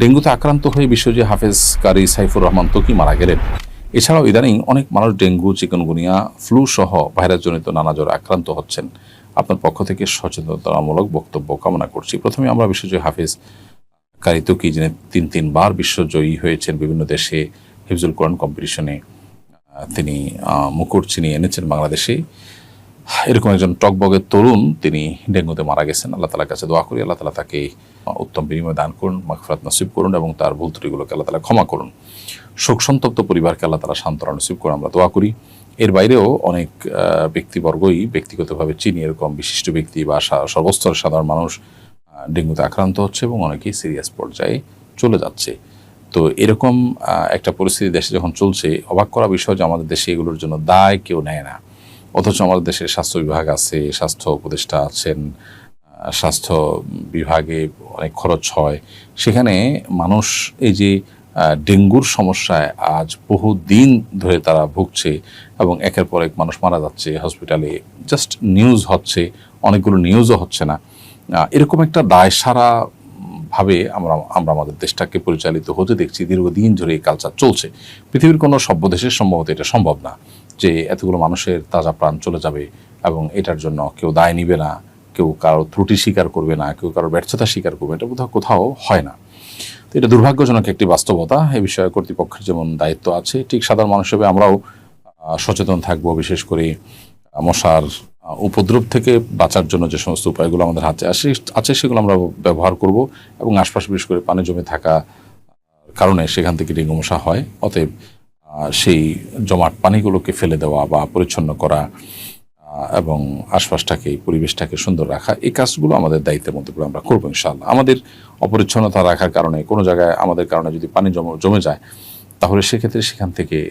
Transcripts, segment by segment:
ডেঙ্গুতে আক্রান্ত হয়ে বিশ্বজি হাফেজ কারি সাইফুর রহমান তকি মারা গেলেন। এছাড়াও ইদানিং অনেক মানুষ ডেঙ্গু, চিকনগুনিয়া, ফ্লু সহ ভাইরাসজনিত নানা জ্বরে আক্রান্ত হচ্ছেন। আপনার পক্ষ থেকে সচেতনতামূলক বক্তব্য কামনা করছি। প্রথমে আমরা বিশ্বজয়ী হাফেজ কারি তকি, যিনি তিন তিনবার বিশ্বজয়ী হয়েছেন বিভিন্ন দেশে, হিফজুল কোরআন কম্পিটিশনে তিনি মুকুট ছিনিয়ে এনেছেন বাংলাদেশে। এরকম একজন টকবগের তরুণ, তিনি ডেঙ্গুতে মারা গেছেন। আল্লাহ তালার কাছে দোয়া করি, আল্লাহ তালা তাকে উত্তম বিনিময় দান করুন, মাগফিরাত নসিব করুন এবং তার ভুল ত্রুটিগুলোকে আল্লাহ তালা ক্ষমা করুন। শোক সন্তপ্ত পরিবারকে আল্লাহ তালা সান্ত্বনা নসিব করুন, আমরা দোয়া করি। এর বাইরেও অনেক ব্যক্তিবর্গই ব্যক্তিগতভাবে চিনি এরকম বিশিষ্ট ব্যক্তি বা সা- সর্বস্তরের সাধারণ মানুষ ডেঙ্গুতে আক্রান্ত হচ্ছে এবং অনেকেই সিরিয়াস পর্যায়ে চলে যাচ্ছে। তো এরকম একটা পরিস্থিতি দেশে যখন চলছে, অবাক করা বিষয় যে আমাদের দেশে এগুলোর জন্য দায় কেউ নেয় না। অথচ আমাদের দেশে স্বাস্থ্য বিভাগ আছে, স্বাস্থ্য উপদেষ্টা আছেন স্বাস্থ্য বিভাগে অনেক খরচ হয়। সেখানে মানুষ এই যে ডেঙ্গুর সমস্যায় আজ বহু দিন ধরে তারা ভুগছে এবং একের পর এক মানুষ মারা যাচ্ছে হসপিটালে। জাস্ট নিউজ হচ্ছে, অনেকগুলো নিউজও হচ্ছে না। এরকম একটা দায় সারা ভাবে আমরা আমরা আমাদের দেশটাকে পরিচালিত হতে দেখছি। দীর্ঘদিন ধরে এই কালচার চলছে। পৃথিবীর কোনো সভ্য দেশের সম্ভবত এটা সম্ভব না। যে এতগুলো মানুষের তাজা প্রাণ চলে যাবে এবং এটার জন্য কেউ দায় নিবে না, কেউ কারও ত্রুটি স্বীকার করবে না, কেউ কারও ব্যর্থতা স্বীকার করবে এটা কোথাও কোথাও হয় না। তো এটা দুর্ভাগ্যজনক একটি বাস্তবতা, এ বিষয়ে কর্তৃপক্ষের যেমন দায়িত্ব আছে, ঠিক সাধারণ মানুষ হিসেবে আমরাও সচেতন থাকব, বিশেষ করে মশার উপদ্রব থেকে বাঁচার জন্য যে সমস্ত উপায়গুলো আমাদের হাতে আসে, আছে সেগুলো আমরা ব্যবহার করব এবং আশপাশে বিশেষ করে পানি জমে থাকা কারণে সেখান থেকে ডেঙ্গু মশা হয়। অতএব সেই জমাট পানিগুলোকে ফেলে দেওয়া বা পরিচ্ছন্ন করা এবং আশপাশটাকে পরিবেশটাকে সুন্দর রাখা, এই কাজগুলো আমাদের দায়িত্বের মধ্যে পড়ে আমরা করব ইনশাল্লাহ আমাদের অপরিচ্ছন্নতা রাখার কারণে, কোনো জায়গায় আমাদের কারণে যদি পানি জমে জমে যায়, তাহলে সেক্ষেত্রে সেখান থেকে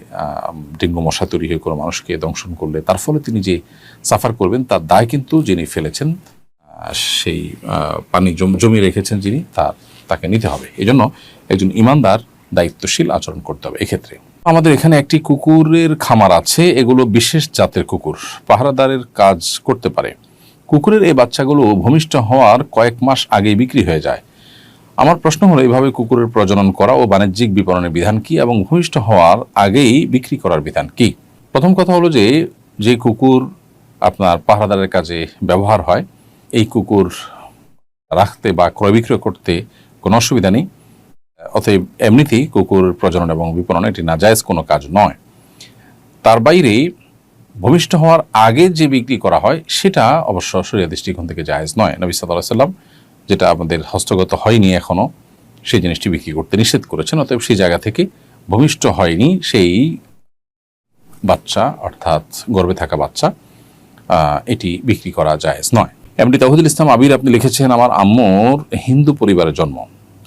ডেঙ্গু মশা তৈরি হয়ে কোনো মানুষকে দংশন করলে, তার ফলে তিনি যে সাফার করবেন, তার দায় কিন্তু যিনি ফেলেছেন সেই পানি জম- রেখেছেন যিনি, তার, তাকে নিতে হবে। এই জন্য একজন ইমানদার, দায়িত্বশীল আচরণ করতে হবে এক্ষেত্রে। আমাদের এখানে একটি কুকুরের খামার আছে, এগুলো বিশেষ জাতের কুকুর, পাহারাদারের কাজ করতে পারে। কুকুরের এই বাচ্চাগুলো ভূমিষ্ঠ হওয়ার কয়েক মাস আগেই বিক্রি হয়ে যায়। আমার প্রশ্ন হলো এইভাবে কুকুরের প্রজনন করা ও বাণিজ্যিক বিপণনের বিধান কি এবং ভূমিষ্ঠ হওয়ার আগেই বিক্রি করার বিধান কি? প্রথম কথা হলো যে যে কুকুর আপনার পাহারাদারের কাজে ব্যবহার হয়, এই কুকুর রাখতে বা ক্রয় বিক্রয় করতে কোনো অসুবিধা নেই। অতএব এমনিতেই কুকুর প্রজনন এবং বিপণন এটি নাজায়েজ কোনো কাজ নয়। তার বাইরে ভূমিষ্ঠ হওয়ার আগে যে বিক্রি করা হয়, সেটা অবশ্য শরীয় দৃষ্টিকোণ থেকে জায়েজ নয়। নবী সাল্লাহ সাল্লাম যেটা আমাদের হস্তগত হয়নি এখনও, সেই জিনিসটি বিক্রি করতে নিষেধ করেছেন। অতএব সেই জায়গা থেকে ভূমিষ্ঠ হয়নি সেই বাচ্চা, অর্থাৎ গর্ভে থাকা বাচ্চা এটি বিক্রি করা জায়েজ নয়। এমডি তাহিদুল ইসলাম আবির আপনি লিখেছেন, আমার আম্মুর হিন্দু পরিবারের জন্ম।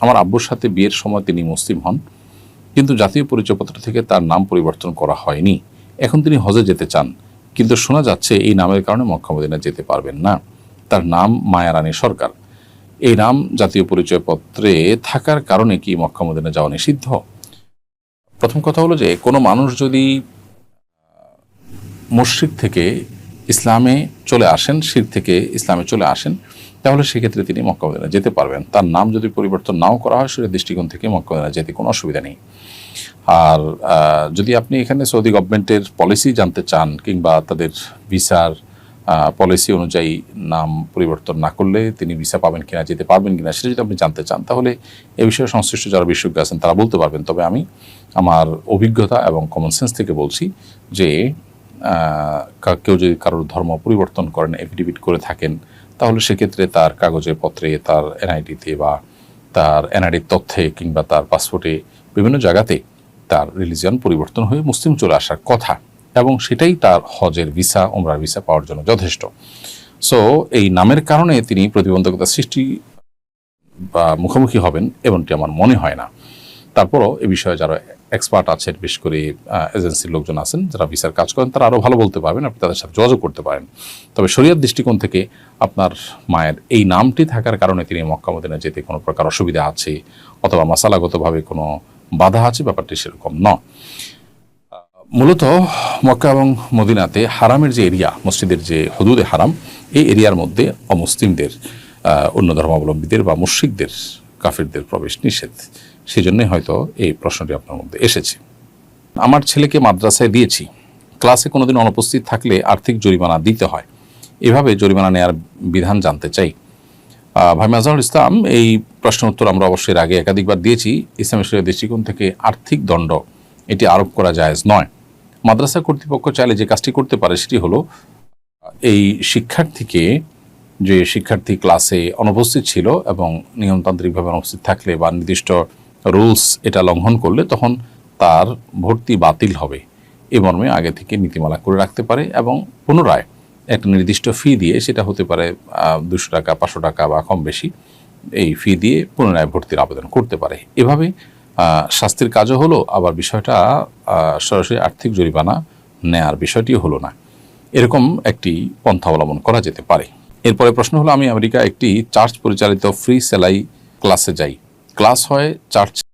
আমার আব্বুর সাথে বিয়ের সময় তিনি মুসলিম হন, কিন্তু জাতীয় পরিচয়পত্র থেকে তার নাম পরিবর্তন করা হয়নি। এখন তিনি হজে যেতে চান, কিন্তু শোনা যাচ্ছে এই নামের কারণে মক্কা মদিনা যেতে পারবেন না। তার নাম মায়ারানী সরকার। এই নাম জাতীয় পরিচয়পত্রে থাকার কারণে কি মক্কা মদিনা যাওয়া নিষিদ্ধ? প্রথম কথা হলো যে, কোনো মানুষ যদি মুশ্রিক থেকে ইসলামে চলে আসেন, শির থেকে ইসলামে চলে আসেন তাহলে সেক্ষেত্রে তিনি মক্কা মদিনা যেতে পারবেন। তার নাম যদি পরিবর্তন নাও করা হয়, সেটা দৃষ্টিকোণ থেকে মক্কা মদিনা যেতে কোনো অসুবিধা নেই। আর যদি আপনি এখানে সৌদি গভর্নমেন্টের পলিসি জানতে চান কিংবা তাদের ভিসার পলিসি অনুযায়ী নাম পরিবর্তন না করলে তিনি ভিসা পাবেন কিনা, যেতে পারবেন কিনা, সেটা যদি আপনি জানতে চান, তাহলে এ বিষয়ে সংশ্লিষ্ট যারা বিশেষজ্ঞ আছেন, তারা বলতে পারবেন। তবে আমি আমার অভিজ্ঞতা এবং কমন সেন্স থেকে বলছি যে কেউ যদি কারোর ধর্ম পরিবর্তন করেন এফিডেভিট করে থাকেন তাহলে সেক্ষেত্রে তার কাগজে পত্রে, তার এনআইডিতে বা তার এনআইডির তথ্যে কিংবা তার পাসপোর্টে বিভিন্ন জায়গাতে তার রিলিজিয়ান পরিবর্তন হয়ে মুসলিম চলে আসার কথা। এবং সেটাই তার হজের ভিসা ওমরার ভিসা পাওয়ার জন্য যথেষ্ট। সো এই নামের কারণে তিনি প্রতিবন্ধকতা সৃষ্টি বা মুখোমুখি হবেন, এমনটি আমার মনে হয় না। তারপরও এ বিষয়ে যারা এক্সপার্ট আছেন, বিশেষ করে এজেন্সির লোকজন আছেন যারা ভিসার কাজ করেন, তারা আরও ভালো বলতে পারবেন, আপনি তাদের সাথে যোগাযোগ করতে পারেন। তবে শরিয়ার দৃষ্টিকোণ থেকে আপনার মায়ের এই নামটি থাকার কারণে তিনি মক্কা মদিনা যেতে কোনো প্রকার অসুবিধা আছে অথবা মশালাগতভাবে কোনো বাধা আছে? ব্যাপারটি সেরকম নয়। মূলত মক্কা এবং মদিনাতে হারামের যে এরিয়া, মসজিদের যে হদুদে হারাম, এই এরিয়ার মধ্যে অমুসলিমদের অন্য ধর্মাবলম্বীদের বা মুশ্রিকদের, কাফিরদের প্রবেশ নিষেধ। সেজন্যই হয়তো এই প্রশ্নটি আপনার মধ্যে এসেছে। আমার ছেলেকে মাদ্রাসায় দিয়েছি। ক্লাসে কোনোদিন অনুপস্থিত থাকলে আর্থিক জরিমানা দিতে হয়। এভাবে জরিমানা নেওয়ার বিধান জানতে চাই। ভাই মাজাহুল ইসলাম, এই প্রশ্ন উত্তর আমরা অবশ্যই আগে একাধিকবার দিয়েছি। ইসলামী দৃষ্টিকোণ থেকে আর্থিক দণ্ড এটি আরোপ করা জায়েজ নয়। মাদ্রাসা কর্তৃপক্ষ চাইলে যে কাজটি করতে পারে সেটি হলো, এই শিক্ষার্থীকে যে শিক্ষার্থী ক্লাসে অনুপস্থিত ছিল এবং নিয়মতান্ত্রিকভাবে অনুপস্থিত থাকলে বা নির্দিষ্ট রুলস এটা লঙ্ঘন করলে তখন তার ভর্তি বাতিল হবে। এ মর্মে আগে থেকে নীতিমালা করে রাখতে পারে এবং পুনরায় একটা নির্দিষ্ট ফি দিয়ে সেটা হতে পারে দুশো টাকা, পাঁচশো টাকা বা কম বেশি, এই ফি দিয়ে পুনরায় ভর্তির আবেদন করতে পারে। এভাবে শাস্তির কাজও হলো, আবার বিষয়টা সরাসরি আর্থিক জরিমানা নেয়ার বিষয়টিও হলো না। এরকম একটি পন্থা অবলম্বন করা যেতে পারে। এরপরে প্রশ্ন হলো, আমি আমেরিকা একটি চার্চ পরিচালিত ফ্রি সেলাই ক্লাসে যাই। ক্লাস হয় চার্চ